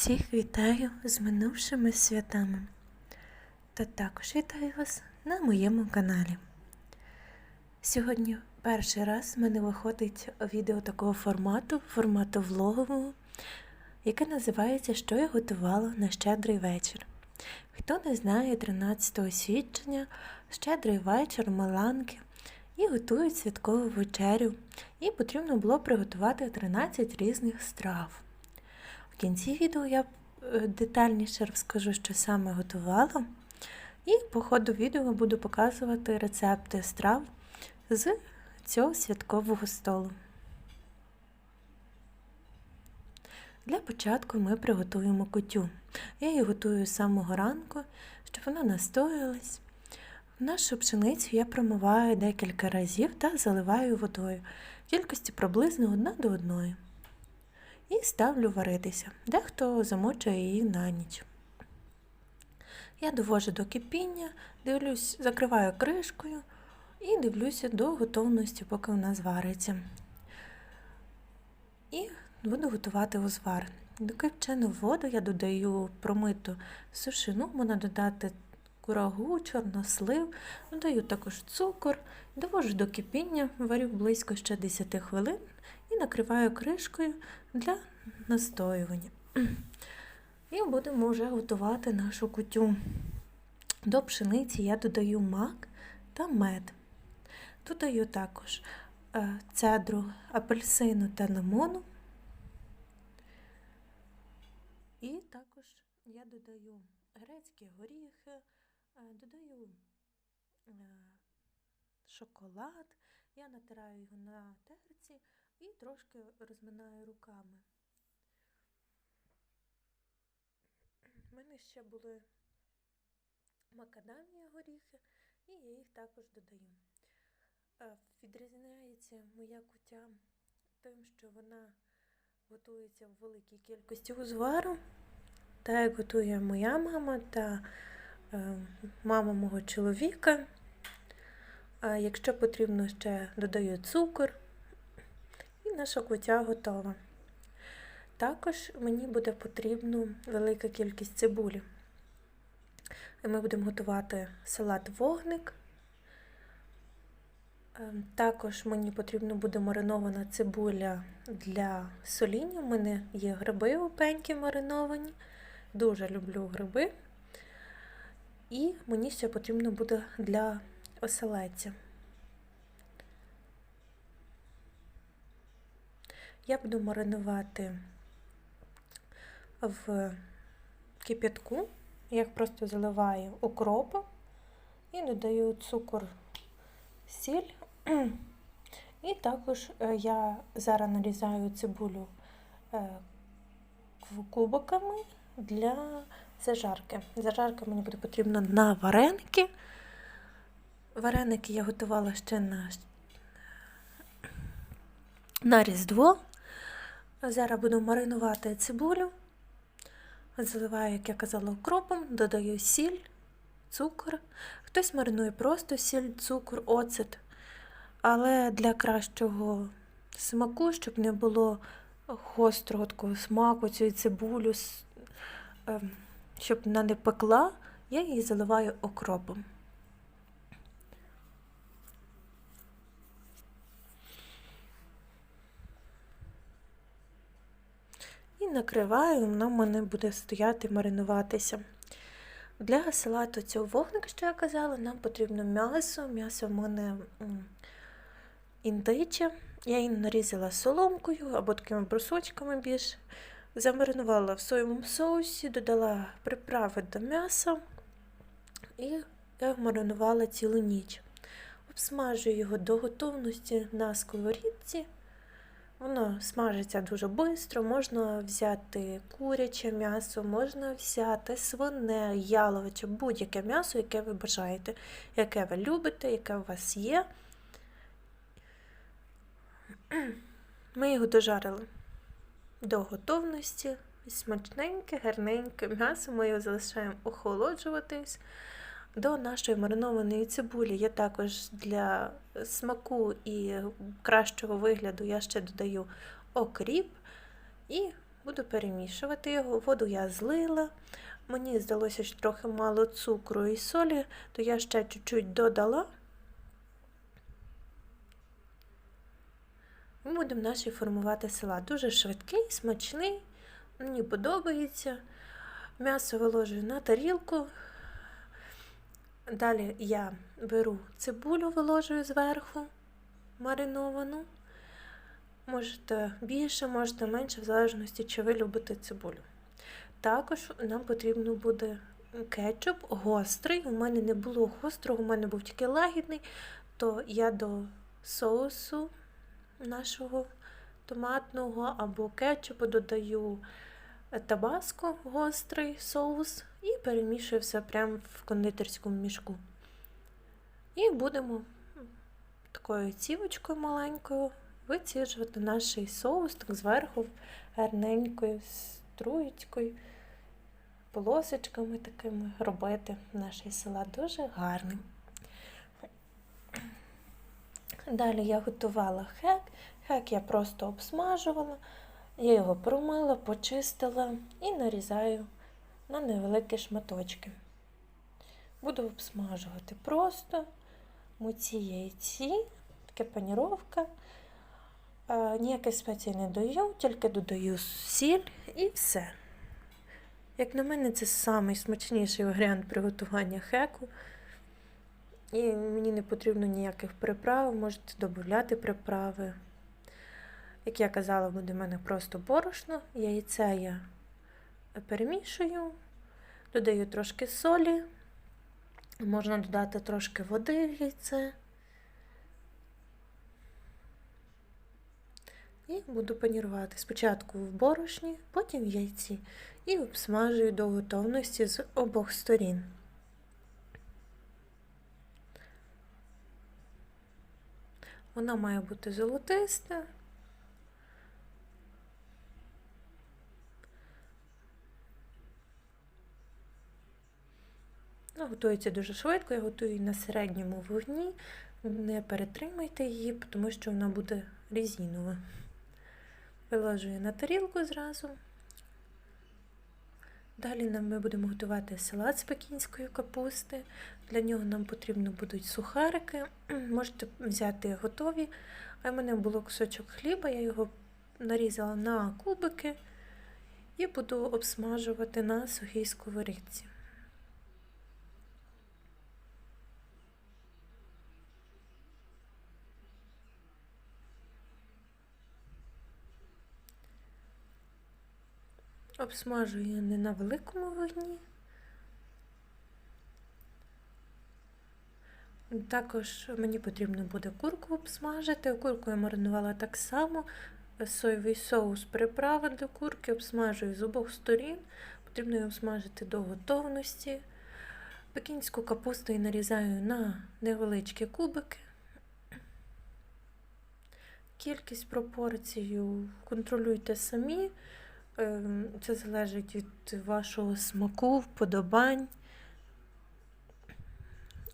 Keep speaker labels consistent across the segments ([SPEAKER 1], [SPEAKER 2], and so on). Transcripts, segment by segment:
[SPEAKER 1] Всіх вітаю з минувшими святами. Та також вітаю вас на моєму каналі. Сьогодні перший раз в мене виходить відео такого формату, формату влогового, яке називається Що я готувала на щедрий вечір. Хто не знає 13 січня, щедрий вечір, Маланки і готують святкову вечерю. І потрібно було приготувати 13 різних страв. Кінці відео я е, детальніше розкажу, що саме готувала. І по ходу відео буду показувати рецепти страв з цього святкового столу. Для початку ми приготуємо кутю. Я її готую з самого ранку, щоб вона настоялась. Нашу пшеницю я промиваю декілька разів та заливаю водою кількості приблизно одна до одної. І ставлю варитися. Дехто замочує її на ніч. Я довожу до кипіння, дивлюсь, закриваю кришкою і дивлюся до готовності, поки вона звариться. І буду готувати узвар. До кипчену воду я додаю промиту сушину, можна додати курагу, чорнослив, додаю також цукор, довожу до кипіння, варю близько ще 10 хвилин і накриваю кришкою для настоювання. І будемо вже готувати нашу кутю. До пшениці я додаю мак та мед. Додаю також е, цедру апельсину та лимону. І також я додаю грецькі горіхи, е, додаю е, шоколад, я натираю його на терці і трошки розминаю руками. У мене ще були макадамія горіхи, і я їх також додаю. Е, Відрізняється моя кутя тим, що вона готується в великій кількості узвару, так як готує моя мама та е, мама мого чоловіка. Якщо потрібно, ще додаю цукор, і наша кутя готова. Також мені буде потрібна велика кількість цибулі. І Ми будемо готувати салат вогник. Ем, Також мені потрібно буде маринована цибуля для соління. У мене є гриби опенькі мариновані. Дуже люблю гриби. І мені ще потрібно буде для оселедця. Я буду маринувати в кип'ятку. Я їх просто заливаю укропом і додаю цукор, сіль. І також е, я зараз нарізаю цибулю е, кубиками для зажарки. Зажарка мені буде потрібна на вареники. Вареники я готувала ще на, на Різдво. Зараз буду маринувати цибулю. Заливаю, як я казала, укропом, додаю сіль, цукор. Хтось маринує просто сіль, цукор, оцет. Але для кращого смаку, щоб не було гострого такого смаку, цієї цибулю, щоб вона не пекла, я її заливаю окропом. Накриваю, вона в мене буде стояти, маринуватися. Для салату цього вогника, що я казала, нам потрібно м'ясо. М'ясо в мене індиче. Я її нарізала соломкою або такими брусочками більш. Замаринувала в соєвому соусі, додала приправи до м'яса і я маринувала цілу ніч. Обсмажую його до готовності на сковорідці. Воно смажиться дуже швидко, можна взяти куряче м'ясо, можна взяти свине, яловиче, будь-яке м'ясо, яке ви бажаєте, яке ви любите, яке у вас є. Ми його дожарили до готовності. Смачненьке, гарненьке м'ясо, ми його залишаємо охолоджуватись. До нашої маринованої цибулі я також для смаку і кращого вигляду я ще додаю окріп і Буду перемішувати його. Воду я злила. Мені здалося, що трохи мало цукру і солі, то я ще чуть-чуть додала. Ми будемо наші формувати салат. Дуже швидкий, смачний, мені подобається. М'ясо виложую на тарілку. Далі я беру цибулю, виложую зверху мариновану. Можете більше, можете менше, в залежності, чи ви любите цибулю. Також нам потрібно буде кетчуп гострий. У мене не було гострого, у мене був тільки лагідний, то я до соусу нашого томатного або кетчупу додаю табаско, гострий соус, і перемішую все прямо в кондитерському мішку. І будемо такою цівочкою маленькою виціжувати наш соус так зверху гарненькою струєчкою, полосочками такими робити наш салат дуже гарний. Далі я готувала хек. Хек я просто обсмажувала, я його промила, почистила і нарізаю на невеликі шматочки. Буду обсмажувати просто муці яйці, таке паніровка. Ніяких спецій не даю, тільки додаю сіль і все. Як на мене, це найсмачніший варіант приготування хеку. І мені не потрібно ніяких приправ, можете додати приправи. Як я казала, буде в мене просто борошно, яйце я перемішую, додаю трошки солі, можна додати трошки води в яйце. І буду панірувати спочатку в борошні, потім в яйці і обсмажую до готовності з обох сторін. Вона має бути золотиста. Готується дуже швидко, я готую її на середньому вогні. Не перетримайте її, тому що вона буде резинова. Виложую на тарілку зразу. Далі ми будемо готувати салат з пекінської капусти. Для нього нам потрібно будуть сухарики. Можете взяти готові. А в мене було кусочок хліба, я його нарізала на кубики і буду обсмажувати на сухій сковорідці. Обсмажую не на великому вогні. Також мені потрібно буде курку обсмажити. Курку я маринувала так само. Соєвий соус приправа до курки, обсмажую з обох сторін. Потрібно її обсмажити до готовності. Пекінську капусту я нарізаю на невеличкі кубики. Кількість пропорцію контролюйте самі. Ем, це залежить від вашого смаку, вподобань.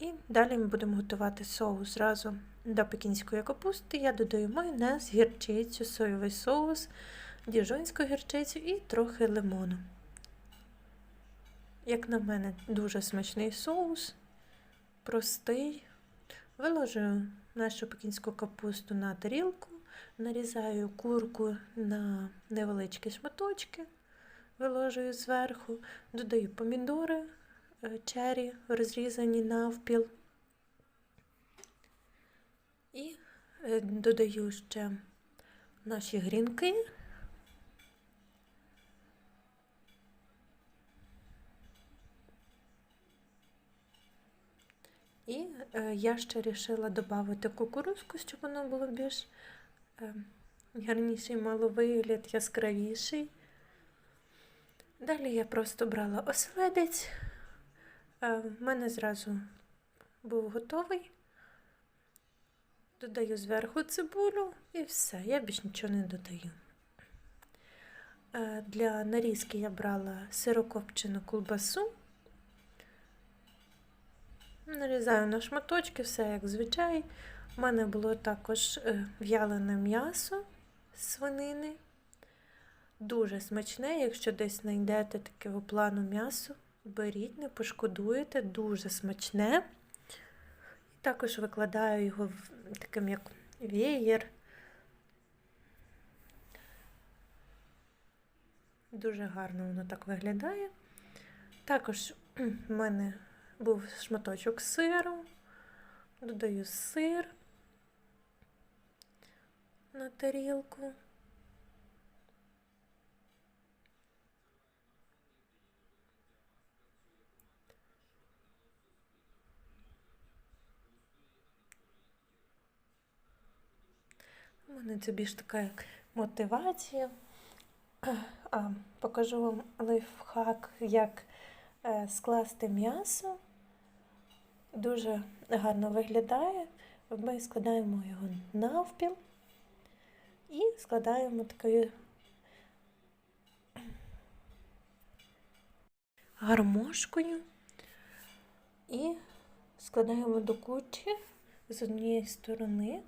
[SPEAKER 1] І далі ми будемо готувати соус зразу до пекінської капусти. Я додаю майонез, гірчицю, соєвий соус, діжонську гірчицю і трохи лимону. Як на мене, дуже смачний соус, простий. Виложую нашу пекінську капусту на тарілку. Нарізаю курку на невеличкі шматочки, виложую зверху, додаю помідори, е, чері, розрізані навпіл. І е, додаю ще наші грінки. І е, я ще вирішила додати кукурузку, щоб воно було більш гарніший мало вигляд, яскравіший. Далі я просто брала оселедець, е, в мене зразу був готовий. Додаю зверху цибулю і все, я більш нічого не додаю. Е, для нарізки я брала сирокопчену колбасу. Нарізаю на шматочки, все як звичай. У мене було також е, в'ялене м'ясо свинини. Дуже смачне, якщо десь знайдете таке плану м'ясо, беріть, не пошкодуєте, дуже смачне. І також викладаю його таким як веєр. Дуже гарно воно так виглядає. Також в мене був шматочок сиру, додаю сир на тарілку. У мене це більш така мотивація. А, покажу вам лайфхак, як е, скласти м'ясо. Дуже гарно виглядає. Ми складаємо його навпіл і складаємо такою гармошкою і складаємо до кучі з однієї сторони,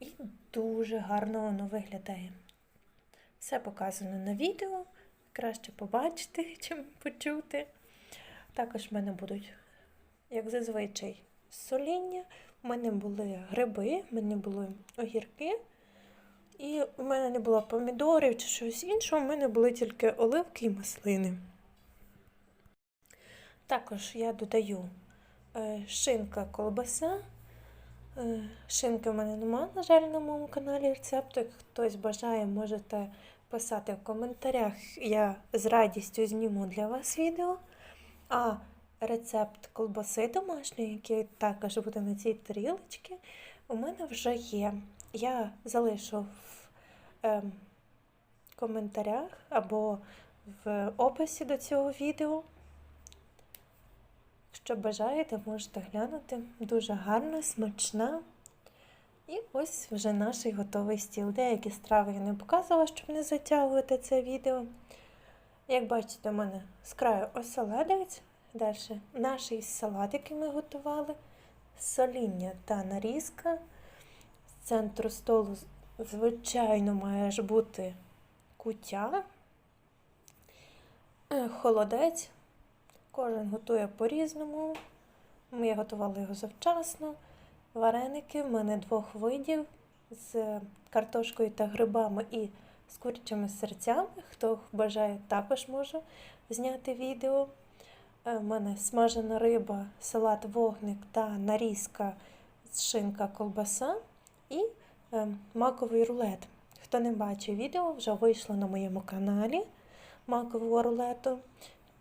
[SPEAKER 1] і дуже гарно воно виглядає. Все показано на відео, краще побачити, чим почути. Також в мене будуть, як зазвичай, соління. У мене були гриби, в мене були огірки. І в мене не було помідорів чи щось іншого, у мене були тільки оливки і маслини. Також я додаю е, шинка колбаса. Е, шинки в мене немає, на жаль, на моєму каналі рецепту. Хтось бажає, можете писати в коментарях. Я з радістю зніму для вас відео. А рецепт колбаси домашньої, який також буде на цій тарілочці, у мене вже є. Я залишу в е, коментарях або в описі до цього відео. Якщо бажаєте, можете глянути. Дуже гарна, смачна. І ось вже наш готовий стіл. Деякі страви я не показувала, щоб не затягувати це відео. Як бачите, у мене з краю оселедець. Далі наш салат, який ми готували, соління та нарізка. З центру столу, звичайно, має ж бути кутя, е, холодець. Кожен готує по-різному. Ми готували його завчасно. Вареники в мене двох видів з картошкою та грибами і з курячими серцями. Хто бажає, також можу зняти відео. У е, мене смажена риба, салат вогник та нарізка з шинка колбаса і е, маковий рулет. Хто не бачив відео, вже вийшло на моєму каналі макового рулету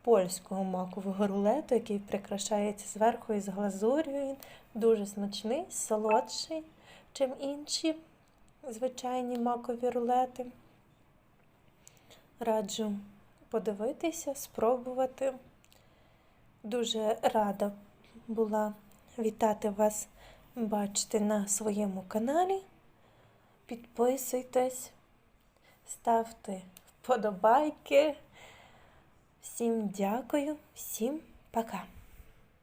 [SPEAKER 1] польського макового рулету, який прикрашається зверху із глазур'ю. Він дуже смачний, солодший, чим інші звичайні макові рулети. Раджу подивитися, спробувати. Дуже рада була вітати вас, бачити на своєму каналі. Підписуйтесь, ставте вподобайки. Всім дякую, всім пока!